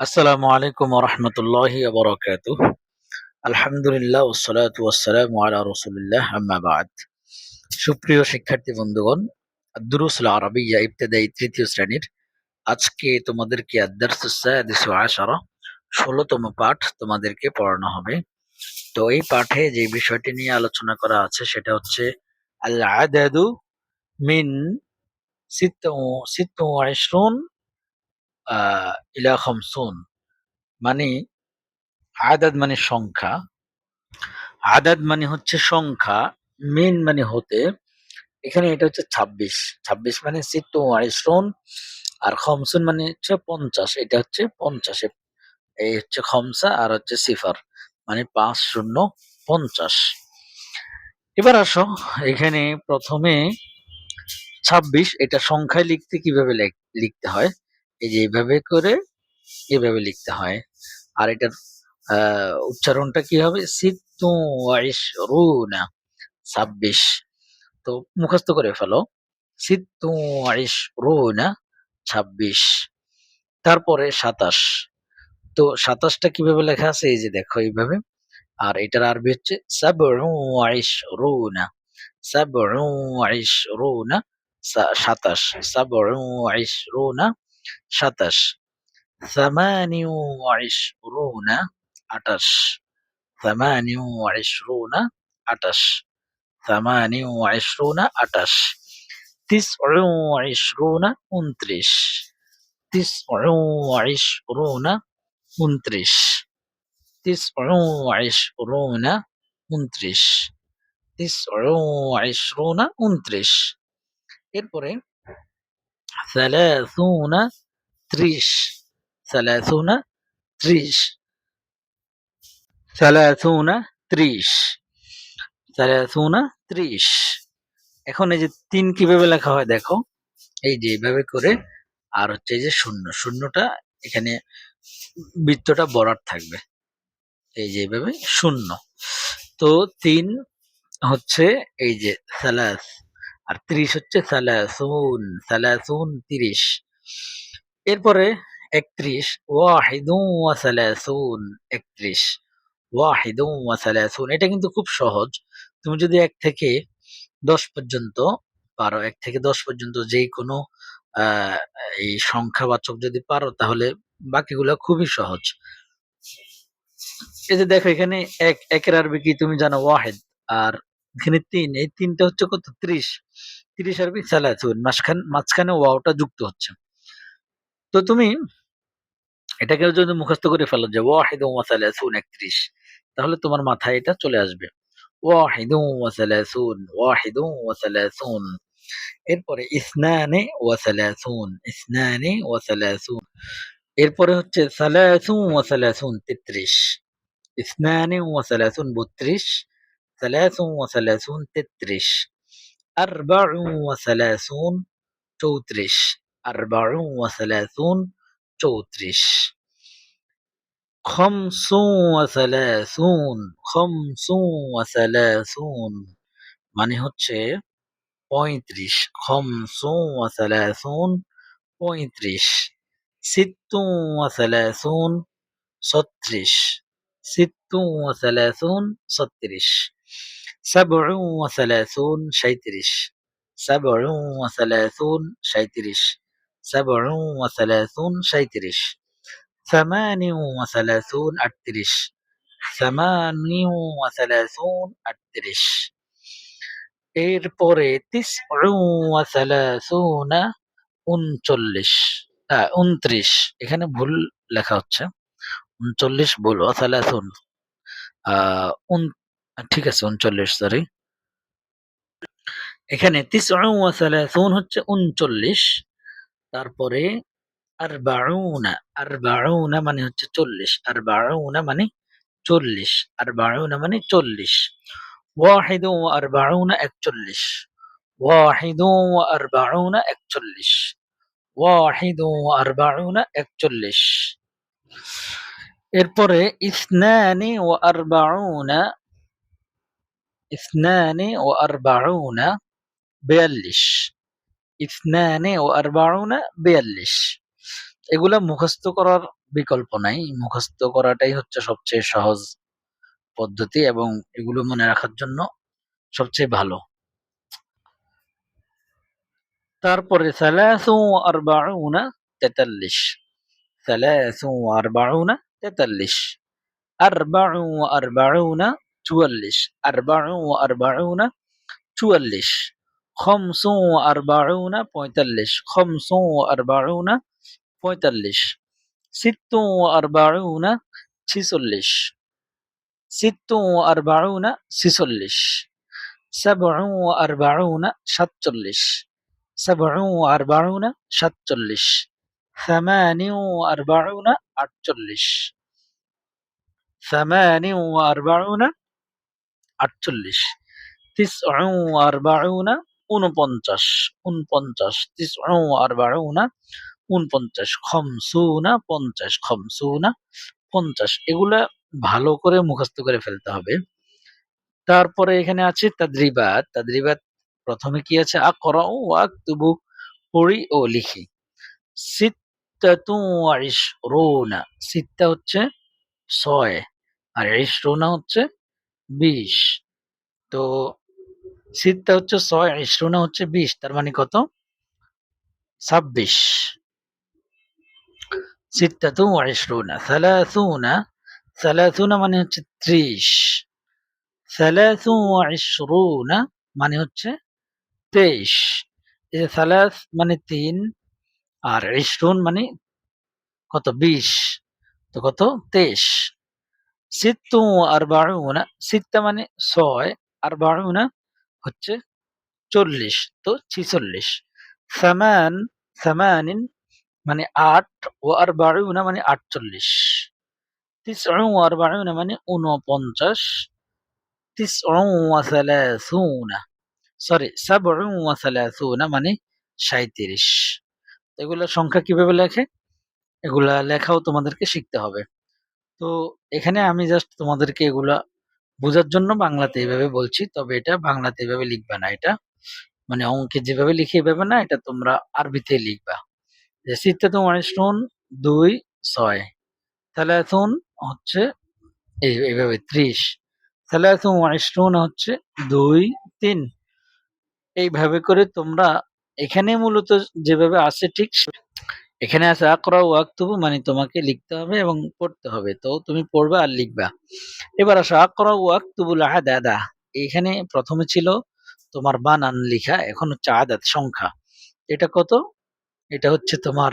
আসসালামু আলাইকুম রহমতুল্লাহি বরকাত আলহামদুলিল্লাহ ওসালাত ওয়াসালাম আলা রসুলিল্লাহ, আম্মা বাদ। সুপ্রিয় শিক্ষার্থী বন্ধুগণ দুরুসুল আরবিয়া ইবতেদায়ী তৃতীয় শ্রেণির আজকে তোমাদেরকে আদার্স আশারা, ষোলোতম পাঠ তোমাদেরকে পড়ানো হবে। তো এই পাঠে যে বিষয়টি নিয়ে আলোচনা করা আছে সেটা হচ্ছে আল আদাদু মিন আশরুন আহ ইলা খামসুন মানে আদাদ মানে সংখ্যা। আদাদ মানে হচ্ছে সংখ্যা, মেন মানে হতে, এখানে এটা হচ্ছে ছাব্বিশ। ছাব্বিশ মানে সিট্টু আইসরুন আর খমসুন মানে হচ্ছে পঞ্চাশ, এটা হচ্ছে পঞ্চাশে, এই হচ্ছে খমসা আর হচ্ছে সিফার মানে পাঁচ শূন্য পঞ্চাশ। এবার আসো, এখানে প্রথমে ছাব্বিশ, এটা সংখ্যায় লিখতে কীভাবে লেখ- লিখতে হয়? এই যে এইভাবে করে এভাবে লিখতে হয়। আর এটার উচ্চারণটা কি হবে? আইশরুনা ছাব্বিশ। তো মুখস্থ করে ফেলো। আইশরুনা ছাব্বিশ। তারপরে সাতাশ। তো সাতাশটা কীভাবে লেখা আছে? এই যে দেখো এইভাবে। আর এটার আরবি হচ্ছে সাবউ আইশরুনা। সাবউ আইশরুনা সা- সাতাশ। সামানিউ আইশরুনা আটাশ। সামানিউ আইশরুনা আটাশ। সামানিউ আইশরুনা আটাশ। তিসউ আইশরুনা উনত্রিশ। তিসউ আইশরুনা উনত্রিশ। তিসউ আইশরুনা উনত্রিশ। তিসউ আইশরুনা উনত্রিশ। এরপরে ثلاثون ত্রিশ ثلاثون ত্রিশ ثلاثون ত্রিশ ثلاثون ত্রিশ এখন এই যে তিন কীভাবে লেখা হয় দেখো? এই যে এইভাবে করে আর হচ্ছে এই যে শূন্য। শূন্যটা এখানে বৃত্তটা বরাট থাকবে। এই যে এইভাবে শূন্য। তো তিন হচ্ছে এই যে সালাস আর ত্রিশ হচ্ছে সালাসুন সালাসুন তিরিশ। এরপরে একত্রিশ। ওয়াহিদুন ওয়া সালাসুন একত্রিশ। ওয়াহিদুন ওয়া সালাসুন। এটা কিন্তু খুব সহজ। তুমি যদি এক থেকে দশ পর্যন্ত পারো, এক থেকে দশ পর্যন্ত যেই কোনো আহ এই সংখ্যাবাচক যদি পারো, তাহলে বাকিগুলো খুবই সহজ। এই যে দেখো, এখানে এক, একের আরবি কি তুমি জানো? ওয়াহেদ। আর এখানে তিন। এই তিনটা হচ্ছে কত? ত্রিশ। ত্রিশ আরবি সালাতুন মাঝখানে মাঝখানে ওয়াওটা যুক্ত হচ্ছে। তো তুমি এটাকে যদি মুখস্থ করে ফেলো যে ওয়াহিদ ওয়া সালাসুন একত্রিশ, তাহলে তোমার মাথায় এটা চলে আসবে। ওয়াহিদ ওয়া সালাসুন ওয়াহিদ ওয়া সালাসুন। এরপরে ইসনানে ওয়া সালাসুন, ইসনানে ওয়া সালাসুন। এরপরে হচ্ছে সালাসুন ওয়া সালাসুন তেত্রিশ, ইসনানে ওয়া সালাসুন বত্রিশ, সালাসুন ওয়া সালাসুন তেত্রিশ। আরবাউ ওয়া সালাসুন চৌত্রিশ আরবাউ ওয়া সালাসুন চৌত্রিশ। খমসু ওয়া সালাসুন খমসু ওয়া সালাসুন মানে হচ্ছে পঁয়ত্রিশ। খমসু ওয়া সালাসুন পঁয়ত্রিশ। সিত্তু ওয়া সালাসুন ছত্রিশ। সিত্তু ওয়া সালাসুন ছত্রিশ। সাবউ ওয়া সালাসুন সাঁইত্রিশ সাবউ ওয়া সালাসুন সাঁইত্রিশ সাবউ ওয়া সালাসুন সাঁইত্রিশ ثمان وثلاثون أترش ثمان وثلاثون أترش এরপরে তিসউনা উনচল্লিশ হ্যাঁ উনত্রিশ এখানে ভুল লেখা হচ্ছে উনচল্লিশ ভুল অসালাসুন আহ উন ঠিক আছে, উনচল্লিশ সরি এখানে তিসউন হচ্ছে উনচল্লিশ, তারপরে আর বাউনা আর বাউনা মানে হচ্ছে চল্লিশ আর বাউনা মানে চল্লিশ আর বাউনা মানে চল্লিশ। ওয়াহিদ আর বাউনা একচল্লিশ, ওয়াহিদ আর বাউনা একচল্লিশ, ওয়াহিদ আর বাউনা একচল্লিশ। এরপরে ইসনানি ও আর বাউনা ইসনানি ও আর বাউনা বিয়াল্লিশ ইসনানি ও আর বাউনা বিয়াল্লিশ এগুলা মুখস্থ করার বিকল্প নাই। মুখস্থ করাটাই হচ্ছে সবচেয়ে সহজ পদ্ধতি এবং এগুলো মনে রাখার জন্য সবচেয়ে ভালো। তারপরে সালাসু আরবাউনা তেতাল্লিশ। সালাসু আরবাউনা তেতাল্লিশ। আরবাউ আরবাউনা تولش. أربع وأربعون تولش. خمس وأربعون بوينتلش. خمس وأربعون بوينتلش. ست وأربعون تسلش ست وأربعون سسلش سبع وأربعون شتلش سبع وأربعون شتلش ثمان وأربعون أتلش ثمان وأربعون আটচল্লিশ। তিস আর বাউনা উনপঞ্চাশ উনপঞ্চাশ তিস আর বাউনা উনপঞ্চাশ খমসুনা পঞ্চাশ খমসুনা পঞ্চাশ। এগুলা ভালো করে মুখস্থ করে ফেলতে হবে। তারপরে এখানে আছে তাদ্রিবাদ তাদ্রিবাদ প্রথমে কি আছে? আকরাউ ওয়াকতুবু পড়ি ও লিখি। সিত্তাতু ইশরুনা। সিত্তা হচ্ছে ছয় আর ইশরুনা হচ্ছে বিশ। তো সিত্তা হচ্ছে ছয় ইশরুনা হচ্ছে বিশ, তার মানে কত? ছাব্বিশ। সিত্তাতু ইশরুনা সালাসুনা সালাসুনা মানে হচ্ছে ত্রিশ। সালাসু ইশরুনা মানে হচ্ছে তেইশ। এই সালাস মানে তিন, আর ইশরুন মানে কত? বিশ। তো কত? তেইশ। সিত্তু মানে ছয় আর বারুনা হচ্ছে চল্লিশ, তো ছিচল্লিশ। সামান, সামানিন মানে আট ও আর বারুনা মানে আটচল্লিশ। বারুনা মানে উনপঞ্চাশ সরি সালাসুনা মানে সাঁইত্রিশ। এগুলা সংখ্যা কীভাবে লেখে? এগুলা লেখাও তোমাদেরকে শিখতে হবে। তো এখানে আমি জাস্ট তোমাদেরকে এগুলা বোঝার জন্য বাংলাতে এইভাবে বলছি, তবে এটা বাংলাতে এভাবে লিখবা না এটা। মানে অঙ্কে যেভাবে লিখে এভাবে না, এটা তোমরা আরবিতে লিখবা। যে সিত্তাতু ওয়াইশরুন দুই, ছয়। থালাথুন হচ্ছে এই, এইভাবে ত্রিশ। থালাথু ওয়াইশরুন হচ্ছে দুই, তিন। এইভাবে করে তোমরা এখানে মূলত যেভাবে আছে ঠিক এখানে আছে আকরা ও আক্তুবু মানে তোমাকে লিখতে হবে এবং পড়তে হবে। তো তুমি পড়বা আর লিখবা। এবার আসো আকরা ও আক্তুবুল আদাদা এখানে প্রথমে ছিল তোমার বানান লিখা, এখন হচ্ছে আদাত, সংখ্যা। এটা কত? এটা হচ্ছে তোমার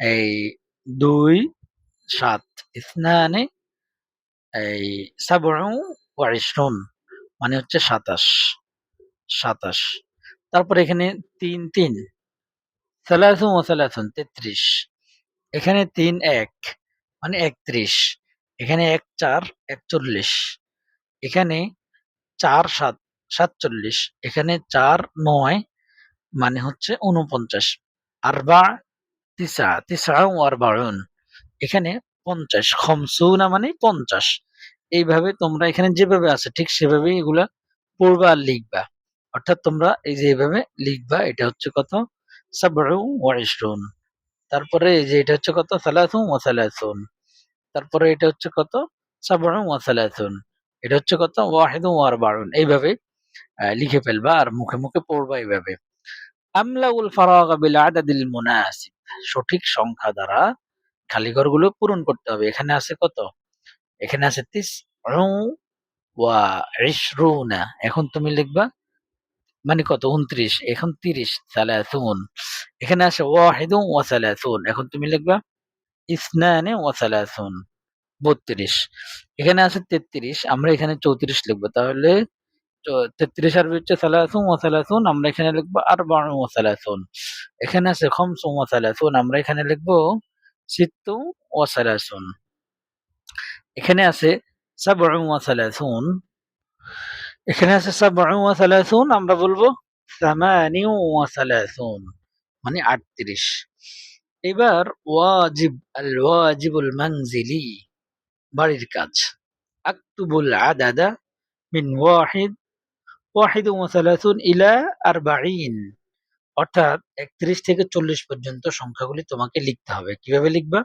এই দুই, সাত, ইসনানে এই ইশরুন মানে হচ্ছে সাতাশ সাতাশ। তারপর এখানে তিন তিন। সালাসুন ও সালাসুন তেত্রিশ। এখানে তিন, এক মানে একত্রিশ। এখানে এক, চার, একচল্লিশ। এখানে চার, সাত, সাতচল্লিশ। এখানে চার, নয় মানে হচ্ছে উনপঞ্চাশ আরবা, তিসা তিসা আরবাউন। এখানে পঞ্চাশ, খমসুনা মানে পঞ্চাশ। এইভাবে তোমরা এখানে যেভাবে আছে, ঠিক সেভাবেই এগুলা পড়বা আর লিখবা। অর্থাৎ তোমরা এই যে লিখবা, এটা হচ্ছে কত তারপরে যে এটা হচ্ছে কত? সালাসুন ওয়া সালাসুন। তারপরে এটা হচ্ছে কত? সাবউ ওয়া সালাসুন। এটা হচ্ছে কত? ওয়াহিদুন ওয়া বারুন এইভাবে লিখে ফেলবা আর মুখে মুখে পড়বা এইভাবে। আমলাউল ফারাগ বিল আদাদিল মুনাসিব। সঠিক সংখ্যা দ্বারা খালি ঘরগুলো পূরণ করতে হবে। এখানে আছে কত? এখানে আছে তিস ওয়া ইশরুনা। এখন তুমি লিখবা মানে কত? উনত্রিশ এখন তিরিশ, সালাসুন। এখানে আছে ওয়াহিদুন ওয়া সালাসুন। এখন তুমি লিখবা ইসনানে ওয়া সালাসুন। বত্রিশ। এখানে আছে তেত্রিশ। আমরা এখানে চৌত্রিশ লিখব। তাহলে তেত্রিশ আরবি হচ্ছে সালাসুন ওয়া সালাসুন। আমরা এখানে লিখব আরবাউন ওয়া সালাসুন। এখানে আছে খমসুন ওয়া সালাসুন। আমরা এখানে লিখব সিত্তু ওয়া সালাসুন। এখানে আছে সাবউ ওয়া এখানে আছে সাবউ ওয়া সালাসুন, আমরা বলব মানে আটত্রিশ। এবার ওয়াজিব, আল ওয়াজিবুল মানজিলি, বাড়ির কাজ। আক্তুবুল আদাদা মিন ওয়াহিদ ওয়াহিদ ওয়া সালাসুন ইলা আরবাঈন। অর্থাৎ একত্রিশ থেকে চল্লিশ পর্যন্ত সংখ্যাগুলি তোমাকে লিখতে হবে। কীভাবে লিখবা?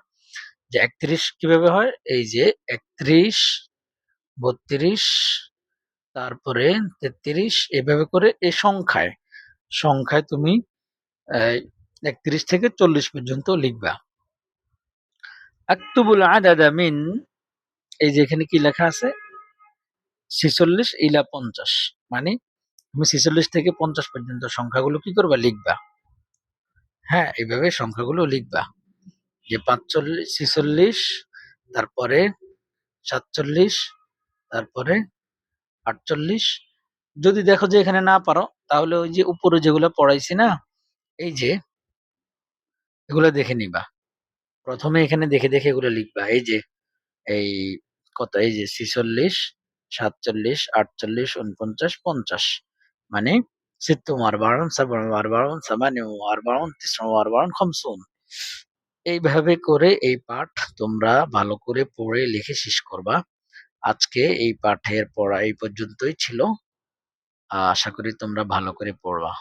যে একত্রিশ কীভাবে হয়? এই যে একত্রিশ, বত্রিশ তারপরে তেত্রিশ, এভাবে করে এই সংখ্যায় সংখ্যায় তুমি একত্রিশ থেকে চল্লিশ পর্যন্ত লিখবা। আক্তুবুল আদাদা মিন, এই যে এখানে কি লেখা আছে? ছিচল্লিশ ইলা পঞ্চাশ মানে তুমি ছিচল্লিশ থেকে পঞ্চাশ পর্যন্ত সংখ্যাগুলো কি করবা? লিখবা। হ্যাঁ এইভাবে সংখ্যাগুলো লিখবা। যে পাঁচচল্লিশ, ছিচল্লিশ, তারপরে সাতচল্লিশ, তারপরে আটচল্লিশ। যদি দেখো যে এখানে না পারো, তাহলে ওই যে উপরে যেগুলো পড়াইছি না, এই যে, এগুলো দেখে নিবা। প্রথমে এখানে দেখে দেখে এগুলো লিখবা। এই যে, এই কত? এই যে ছিচল্লিশ, সাতচল্লিশ, আটচল্লিশ উনপঞ্চাশ পঞ্চাশ। মানে সিত্তুম আর বারণ সাবান আর বারণ সাবান আর বারণ তিসম আর বারণ খমসুন এইভাবে করে এই পাঠ তোমরা ভালো করে পড়ে, লিখে শেষ করবা। আজকে এই পাঠের পড়া এই পর্যন্তই ছিল। আশা করি তোমরা ভালো করে পড়বা।